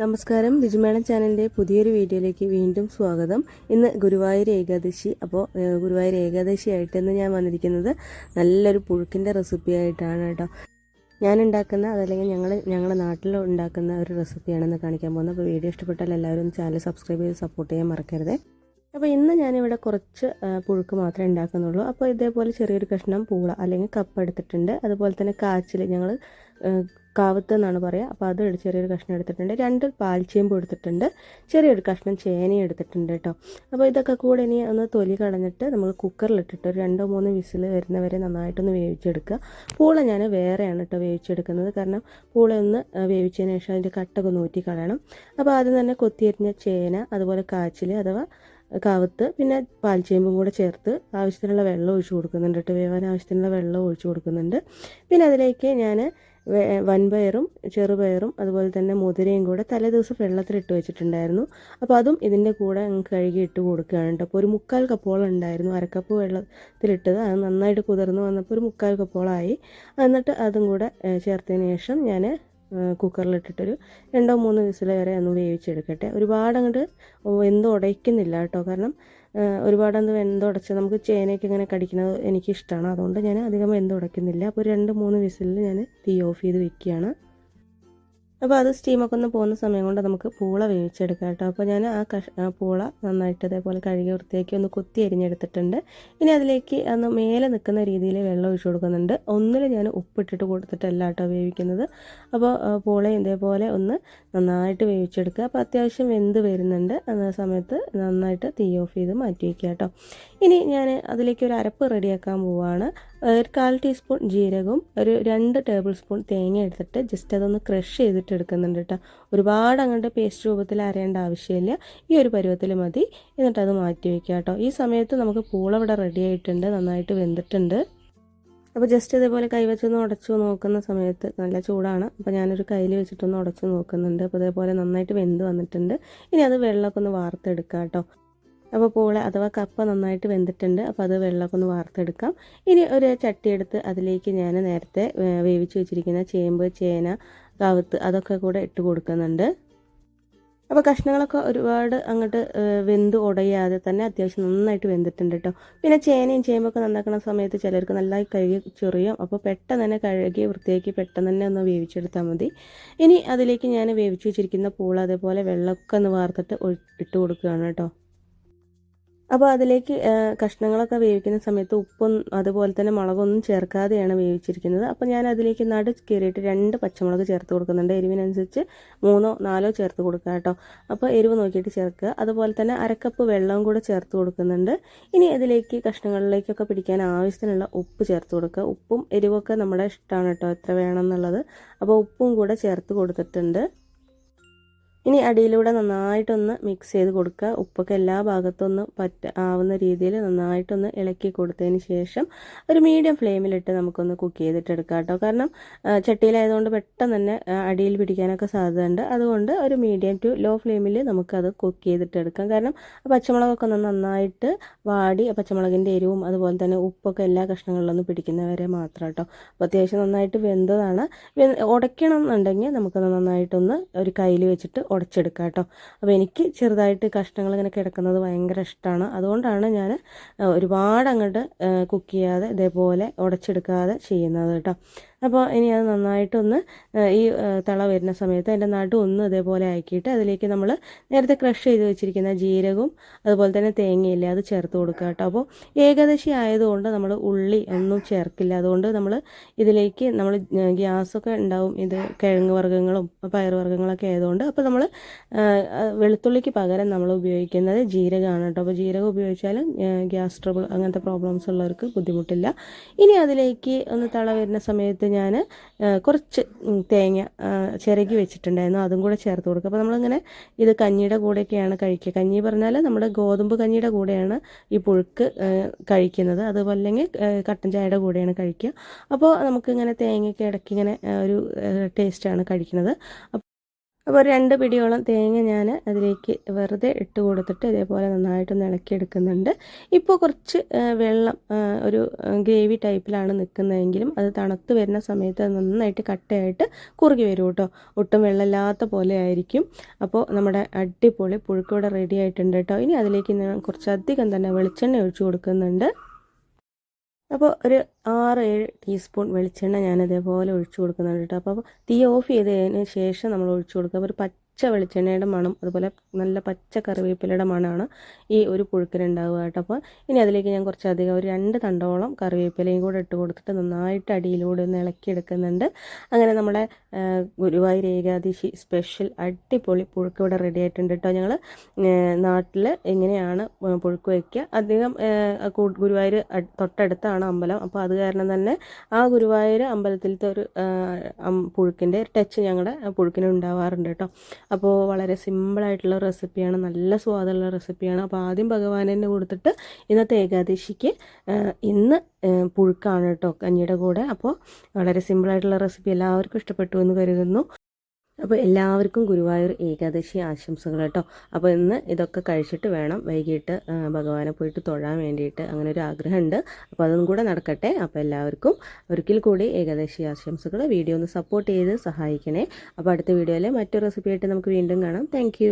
നമസ്കാരം. രുചിമേണ ചാനലിന്റെ പുതിയൊരു വീഡിയോയിലേക്ക് വീണ്ടും സ്വാഗതം. ഇന്ന് ഗുരുവായൂർ ഏകാദശി. അപ്പോൾ ഗുരുവായൂർ ഏകാദശി ആയിട്ട് ഇന്ന് ഞാൻ വന്നിരിക്കുന്നത് നല്ലൊരു പുഴുക്കിന്റെ റെസിപ്പി ആയിട്ടാണ് കേട്ടോ. ഞാൻ ഉണ്ടാക്കുന്ന അതല്ലെങ്കിൽ ഞങ്ങൾ ഞങ്ങളുടെ നാട്ടിൽ ഉണ്ടാക്കുന്ന ഒരു റെസിപ്പിയാണെന്ന് കാണിക്കാൻ പോകുന്നത്. അപ്പോൾ വീഡിയോ ഇഷ്ടപ്പെട്ടാൽ എല്ലാവരും ചാനൽ സബ്സ്ക്രൈബ് ചെയ്ത് സപ്പോർട്ട് ചെയ്യാൻ മറക്കരുത്. അപ്പോൾ ഇന്ന് ഞാനിവിടെ കുറച്ച് പുഴുക്ക് മാത്രമേ ഉണ്ടാക്കുന്നുള്ളൂ. അപ്പോൾ ഇതേപോലെ ചെറിയൊരു കഷ്ണം പൂള അല്ലെങ്കിൽ കപ്പ് എടുത്തിട്ടുണ്ട് അതുപോലെ തന്നെ കാച്ചിൽ ഞങ്ങൾ കാവത്ത് എന്നാണ് പറയുക അപ്പോൾ അത് ചെറിയൊരു കഷ്ണം എടുത്തിട്ടുണ്ട്. രണ്ട് പാൽച്ചേമ്പ് എടുത്തിട്ടുണ്ട്. ചെറിയൊരു കഷ്ണം ചേനയും എടുത്തിട്ടുണ്ട് കേട്ടോ അപ്പോൾ ഇതൊക്കെ കൂടെ ഇനി ഒന്ന് തൊലി കളഞ്ഞിട്ട് നമ്മൾ കുക്കറിലിട്ടിട്ട് ഒരു രണ്ടോ മൂന്ന് വിസിൽ വരുന്നവരെ നന്നായിട്ടൊന്ന് വേവിച്ചെടുക്കുക. പൂള ഞാൻ വേറെയാണ് കേട്ടോ വേവിച്ചെടുക്കുന്നത്. കാരണം പൂള ഒന്ന് വേവിച്ചതിന് ശേഷം അതിന്റെ കട്ടൊക്കെ നൂറ്റി കളയണം. അപ്പോൾ ആദ്യം തന്നെ കൊത്തിയരിഞ്ഞ ചേന അതുപോലെ കാച്ചിൽ അഥവാ കാവത്ത് പിന്നെ പാൽച്ചേമ്പും കൂടെ ചേർത്ത് ആവശ്യത്തിനുള്ള വെള്ളം ഒഴിച്ചു കൊടുക്കുന്നുണ്ട് കേട്ടോ വേവാൻ ആവശ്യത്തിനുള്ള വെള്ളം ഒഴിച്ചു കൊടുക്കുന്നുണ്ട്. പിന്നെ അതിലേക്ക് ഞാൻ വൻപയറും ചെറുപയറും അതുപോലെ തന്നെ മുതിരയും കൂടെ തലേ ദിവസം വെള്ളത്തിലിട്ട് വെച്ചിട്ടുണ്ടായിരുന്നു. അപ്പോൾ അതും ഇതിന്റെ കൂടെ കഴുകി ഇട്ട് കൊടുക്കുകയാണ് കേട്ടോ. അപ്പോൾ ഒരു മുക്കാൽ കപ്പോളം ഉണ്ടായിരുന്നു. അരക്കപ്പ് വെള്ളത്തിലിട്ടത് അത് നന്നായിട്ട് കുതിർന്ന് വന്നപ്പോൾ ഒരു മുക്കാൽ കപ്പോളമായി എന്നിട്ട് അതും കൂടെ ചേർത്തതിന് ശേഷം ഞാൻ കുക്കറിലിട്ടിട്ടൊരു രണ്ടോ മൂന്നോ വിസിൽ വരെ ഒന്ന് വേവിച്ചെടുക്കട്ടെ. ഒരുപാട് അങ്ങോട്ട് എന്തോ ഉടയ്ക്കുന്നില്ല കേട്ടോ. കാരണം ഒരുപാട് അത് വെന്തുടച്ച് നമുക്ക് ചേനയൊക്കെ ഇങ്ങനെ കടിക്കുന്നത് എനിക്കിഷ്ടമാണ് അതുകൊണ്ട് ഞാൻ അധികം വെന്തുടയ്ക്കുന്നില്ല അപ്പോൾ രണ്ട് മൂന്ന് വിസിലിൽ ഞാൻ തീ ഓഫ് ചെയ്ത് വെക്കുകയാണ്. അപ്പോൾ അത് സ്റ്റീമൊക്കെ ഒന്ന് പോകുന്ന സമയം കൊണ്ട് നമുക്ക് പൂള വേവിച്ചെടുക്കാം കേട്ടോ. അപ്പോൾ ഞാൻ ആ കഷ പൂള നന്നായിട്ട് ഇതേപോലെ കഴുകി വൃത്തിയാക്കി ഒന്ന് കുത്തി അരിഞ്ഞെടുത്തിട്ടുണ്ട്. ഇനി അതിലേക്ക് അന്ന് മേലെ നിൽക്കുന്ന രീതിയിൽ വെള്ളം ഒഴിച്ചു കൊടുക്കുന്നുണ്ട്. ഒന്നിൽ ഞാൻ ഉപ്പിട്ടിട്ട് കൊടുത്തിട്ടല്ല കേട്ടോ വേവിക്കുന്നത്. അപ്പോൾ പൂളയും ഇതേപോലെ ഒന്ന് നന്നായിട്ട് വേവിച്ചെടുക്കുക. അപ്പോൾ അത്യാവശ്യം വെന്ത് വരുന്നുണ്ട്. ആ സമയത്ത് നന്നായിട്ട് തീ ഓഫ് ചെയ്ത് മാറ്റി വയ്ക്കുക കേട്ടോ. ഇനി ഞാൻ അതിലേക്ക് ഒരു അരപ്പ് റെഡിയാക്കാൻ പോവുകയാണ് ഒരു കാൽ ടീസ്പൂൺ ജീരകവും ഒരു രണ്ട് ടേബിൾ സ്പൂൺ തേങ്ങ എടുത്തിട്ട് ജസ്റ്റ് അതൊന്ന് ക്രഷ് ചെയ്തിട്ട് എടുക്കുന്നുണ്ട് കേട്ടോ ഒരുപാട് അങ്ങോട്ട് പേസ്റ്റ് രൂപത്തിൽ അരയേണ്ട ആവശ്യമില്ല. ഈ ഒരു പരുവത്തിൽ മതി. എന്നിട്ട് അത് മാറ്റി വയ്ക്കുക കേട്ടോ ഈ സമയത്ത് നമുക്ക് പൂള ഇവിടെ റെഡി ആയിട്ടുണ്ട്. നന്നായിട്ട് വെന്തിട്ടുണ്ട്. അപ്പോൾ ജസ്റ്റ് ഇതേപോലെ കൈവച്ചൊന്ന് ഉടച്ചു നോക്കുന്ന സമയത്ത് നല്ല ചൂടാണ്. അപ്പോൾ ഞാനൊരു കയ്യിൽ വെച്ചിട്ടൊന്ന് ഉടച്ചു നോക്കുന്നുണ്ട്. അപ്പോൾ ഇതേപോലെ നന്നായിട്ട് വെന്ത് വന്നിട്ടുണ്ട്. ഇനി അത് വെള്ളമൊക്കെ ഒന്ന് വാർത്തെടുക്കാം കേട്ടോ അപ്പോൾ പൂള അഥവാ കപ്പ നന്നായിട്ട് വെന്തിട്ടുണ്ട് അപ്പോൾ അത് വെള്ളമൊക്കെ ഒന്ന് വാർത്തെടുക്കാം. ഇനി ഒരു ചട്ടി എടുത്ത് അതിലേക്ക് ഞാൻ നേരത്തെ വേവിച്ച് വെച്ചിരിക്കുന്ന ചേമ്പ് ചേന കാവത്ത് അതൊക്കെ കൂടെ ഇട്ട് കൊടുക്കുന്നുണ്ട്. അപ്പോൾ കഷ്ണങ്ങളൊക്കെ ഒരുപാട് അങ്ങോട്ട് വെന്ത് ഉടയാതെ തന്നെ അത്യാവശ്യം നന്നായിട്ട് വെന്തിട്ടുണ്ട് കേട്ടോ പിന്നെ ചേനയും ചേമ്പൊക്കെ നന്നാക്കുന്ന സമയത്ത് ചിലർക്ക് നല്ലതായി കഴുകി ചൊറിയും. അപ്പോൾ പെട്ടെന്ന് തന്നെ കഴുകി വൃത്തിയാക്കി പെട്ടെന്ന് തന്നെ ഒന്ന് വേവിച്ചെടുത്താൽ മതി. ഇനി അതിലേക്ക് ഞാൻ വേവിച്ച് വെച്ചിരിക്കുന്ന പൂള അതേപോലെ വെള്ളമൊക്കെ ഒന്ന് വാർത്തിട്ട് ഇട്ട് കൊടുക്കുകയാണ് കേട്ടോ അപ്പോൾ അതിലേക്ക് കഷ്ണങ്ങളൊക്കെ വേവിക്കുന്ന സമയത്ത് ഉപ്പും അതുപോലെ തന്നെ മുളകൊന്നും ചേർക്കാതെയാണ് വേവിച്ചിരിക്കുന്നത്. അപ്പോൾ ഞാൻ അതിലേക്ക് നടു കയറിയിട്ട് രണ്ട് പച്ചമുളക് ചേർത്ത് കൊടുക്കുന്നുണ്ട്. എരിവിനനുസരിച്ച് മൂന്നോ നാലോ ചേർത്ത് കൊടുക്കുക കേട്ടോ. അപ്പോൾ എരിവ് നോക്കിയിട്ട് ചേർക്കുക. അതുപോലെ തന്നെ അരക്കപ്പ് വെള്ളവും കൂടെ ചേർത്ത് കൊടുക്കുന്നുണ്ട്. ഇനി അതിലേക്ക് കഷ്ണങ്ങളിലേക്കൊക്കെ പിടിക്കാൻ ആവശ്യത്തിനുള്ള ഉപ്പ് ചേർത്ത് കൊടുക്കുക. ഉപ്പും എരിവൊക്കെ നമ്മുടെ ഇഷ്ടമാണ് കേട്ടോ എത്ര വേണം എന്നുള്ളത്. അപ്പോൾ ഉപ്പും കൂടെ ചേർത്ത് കൊടുത്തിട്ടുണ്ട്. ഇനി അടിയിലൂടെ നന്നായിട്ടൊന്ന് മിക്സ് ചെയ്ത് കൊടുക്കുക. ഉപ്പൊക്കെ എല്ലാ ഭാഗത്തൊന്ന് പറ്റ ആവുന്ന രീതിയിൽ നന്നായിട്ടൊന്ന് ഇളക്കി കൊടുത്തതിന് ശേഷം ഒരു മീഡിയം ഫ്ലെയിമിലിട്ട് നമുക്കൊന്ന് കുക്ക് ചെയ്തിട്ടെടുക്കാം കേട്ടോ. കാരണം ചട്ടിയിലായതുകൊണ്ട് പെട്ടെന്ന് തന്നെ അടിയിൽ പിടിക്കാനൊക്കെ സാധ്യതയുണ്ട്. അതുകൊണ്ട് ഒരു മീഡിയം ടു ലോ ഫ്ലെയിമിൽ നമുക്കത് കുക്ക് ചെയ്തിട്ടെടുക്കാം കാരണം പച്ചമുളകൊക്കെ ഒന്ന് നന്നായിട്ട് വാടി പച്ചമുളകിന്റെ എരിവും അതുപോലെ തന്നെ ഉപ്പൊക്കെ എല്ലാ കഷ്ണങ്ങളിലൊന്നും പിടിക്കുന്നവരെ മാത്രം കേട്ടോ. അപ്പോൾ അത്യാവശ്യം നന്നായിട്ട് വെന്തതാണ്. ഉടയ്ക്കണം എന്നുണ്ടെങ്കിൽ നമുക്കത് നന്നായിട്ടൊന്ന് ഒരു കയ്യിൽ വെച്ചിട്ട് ഉടച്ചെടുക്കാം കേട്ടോ. അപ്പോൾ എനിക്ക് ചെറുതായിട്ട് കഷ്ണങ്ങൾ ഇങ്ങനെ കിടക്കുന്നത് ഭയങ്കര ഇഷ്ടമാണ്. അതുകൊണ്ടാണ് ഞാൻ ഒരുപാട് അങ്ങോട്ട് കുക്ക് ചെയ്യാതെ ഇതേപോലെ ഉടച്ചെടുക്കാതെ ചെയ്യുന്നത് കേട്ടോ. അപ്പോൾ ഇനി അത് നന്നായിട്ടൊന്ന് ഈ തള വരുന്ന സമയത്ത് അതിന്റെ നടു ഒന്ന് ഇതേപോലെ ആക്കിയിട്ട് അതിലേക്ക് നമ്മൾ നേരത്തെ ക്രഷ് ചെയ്ത് വെച്ചിരിക്കുന്ന ജീരകവും അതുപോലെ തന്നെ തേങ്ങയില്ലേ അത് ചേർത്ത് കൊടുക്കുക കേട്ടോ. അപ്പോൾ ഏകദേശം ആയതുകൊണ്ട് നമ്മൾ ഉള്ളി ഒന്നും ചേർക്കില്ല. അതുകൊണ്ട് നമ്മൾ ഇതിലേക്ക് നമ്മൾ ഗ്യാസൊക്കെ ഉണ്ടാവും. ഇത് കിഴങ്ങ് വർഗങ്ങളും പയറുവർഗങ്ങളൊക്കെ ആയതുകൊണ്ട് അപ്പോൾ നമ്മൾ വെളുത്തുള്ളിക്ക് പകരം നമ്മൾ ഉപയോഗിക്കുന്നത് ജീരകമാണ് കേട്ടോ. അപ്പോൾ ജീരകം ഉപയോഗിച്ചാലും ഗ്യാസ് ട്രബിൾ അങ്ങനത്തെ പ്രോബ്ലംസ് ഉള്ളവർക്ക് ബുദ്ധിമുട്ടില്ല. ഇനി അതിലേക്ക് ഒന്ന് തള വരുന്ന സമയത്ത് ഞാൻ കുറച്ച് തേങ്ങ ചിരകി വെച്ചിട്ടുണ്ടായിരുന്നു. അതും കൂടെ ചേർത്ത് കൊടുക്കുക അപ്പോൾ നമ്മളിങ്ങനെ ഇത് കഞ്ഞിയുടെ കൂടെയൊക്കെയാണ് കഴിക്കുക. കഞ്ഞി പറഞ്ഞാൽ നമ്മുടെ ഗോതമ്പ് കഞ്ഞിയുടെ കൂടെയാണ് ഈ പുഴുക്ക് കഴിക്കുന്നത്. അതുപോലെ അല്ലെങ്കിൽ കട്ടൻ ചായയുടെ കൂടെയാണ് കഴിക്കുക. അപ്പോൾ നമുക്കിങ്ങനെ തേങ്ങയൊക്കെ ഇടയ്ക്ക് ഇങ്ങനെ ഒരു ടേസ്റ്റാണ് കഴിക്കുന്നത്. അപ്പോൾ രണ്ട് പിടിയോളം തേങ്ങ ഞാൻ അതിലേക്ക് വെറുതെ ഇട്ട് കൊടുത്തിട്ട് ഇതേപോലെ നന്നായിട്ടൊന്ന് ഇളക്കിയെടുക്കുന്നുണ്ട്. ഇപ്പോൾ കുറച്ച് വെള്ളം ഒരു ഗ്രേവി ടൈപ്പിലാണ് നിൽക്കുന്നതെങ്കിലും അത് തണുത്ത് വരുന്ന സമയത്ത് നന്നായിട്ട് കട്ടയായിട്ട് കുറുകി വരും കേട്ടോ. ഒട്ടും വെള്ളമില്ലാത്ത പോലെ ആയിരിക്കും. അപ്പോൾ നമ്മുടെ അടിപൊളി പുഴുക്കോടെ റെഡി ആയിട്ടുണ്ട് കേട്ടോ. ഇനി അതിലേക്ക് ഞാൻ കുറച്ചധികം തന്നെ വെളിച്ചെണ്ണ ഒഴിച്ചു കൊടുക്കുന്നുണ്ട്. അപ്പോൾ ഒരു ആറ് ഏഴ് ടീസ്പൂൺ വെളിച്ചെണ്ണ ഞാൻ ഇതേപോലെ ഒഴിച്ചു കൊടുക്കുന്നുണ്ട് കേട്ടോ. അപ്പോൾ തീ ഓഫ് ചെയ്തതിന് ശേഷം നമ്മൾ ഒഴിച്ചു കൊടുക്കുക ഒരു പച്ച വെളിച്ചെണ്ണയുടെ മണം അതുപോലെ നല്ല പച്ച കറിവേപ്പിലയുടെ മണമാണ് ഈ ഒരു പുഴുക്കിനുണ്ടാവുക കേട്ടോ. അപ്പോൾ ഇനി അതിലേക്ക് ഞാൻ കുറച്ചധികം ഒരു രണ്ട് തണ്ടോളം കറിവേപ്പിലയും കൂടെ ഇട്ട് കൊടുത്തിട്ട് നന്നായിട്ട് അടിയിലൂടെ ഒന്ന് ഇളക്കിയെടുക്കുന്നുണ്ട് അങ്ങനെ നമ്മുടെ ഗുരുവായൂർ ഏകാദശി സ്പെഷ്യൽ അടിപൊളി പുഴുക്ക് ഇവിടെ റെഡി ആയിട്ടുണ്ട് കേട്ടോ ഞങ്ങൾ. നാട്ടിൽ എങ്ങനെയാണ് പുഴുക്ക് വയ്ക്കുക അധികം ഗുരുവായൂർ തൊട്ടടുത്താണ് അമ്പലം. അപ്പോൾ അത് കാരണം തന്നെ ആ ഗുരുവായൂർ അമ്പലത്തിലത്തെ ഒരു പുഴുക്കിന്റെ ടച്ച് ഞങ്ങളുടെ പുഴുക്കിന് ഉണ്ടാവാറുണ്ട് കേട്ടോ. അപ്പോൾ വളരെ സിമ്പിളായിട്ടുള്ള റെസിപ്പിയാണ് നല്ല സ്വാദുള്ള റെസിപ്പിയാണ്. അപ്പോൾ ആദ്യം ഭഗവാൻ തന്നെ കൊടുത്തിട്ട് ഇന്നത്തെ ഏകാദശിക്ക് ഇന്ന് പുഴുക്കാണ് കേട്ടോ കഞ്ഞിയുടെ കൂടെ. അപ്പോൾ വളരെ സിമ്പിളായിട്ടുള്ള റെസിപ്പി എല്ലാവർക്കും ഇഷ്ടപ്പെട്ടു എന്ന് കരുതുന്നു. അപ്പോൾ എല്ലാവർക്കും ഗുരുവായൂർ ഏകാദശി ആശംസകൾ കേട്ടോ. അപ്പോൾ ഇന്ന് ഇതൊക്കെ കഴിച്ചിട്ട് വേണം വൈകിട്ട് ഭഗവാനെ പോയിട്ട് തൊഴാൻ വേണ്ടിയിട്ട് അങ്ങനെ ഒരു ആഗ്രഹമുണ്ട്. അപ്പോൾ അതും കൂടെ നടക്കട്ടെ. അപ്പോൾ എല്ലാവർക്കും ഒരിക്കൽ കൂടി ഏകാദശി ആശംസകൾ വീഡിയോ ഒന്ന് സപ്പോർട്ട് ചെയ്ത് സഹായിക്കണേ. അപ്പോൾ അടുത്ത വീഡിയോയിൽ മറ്റൊരു റെസിപ്പിയായിട്ട് നമുക്ക് വീണ്ടും കാണാം. താങ്ക്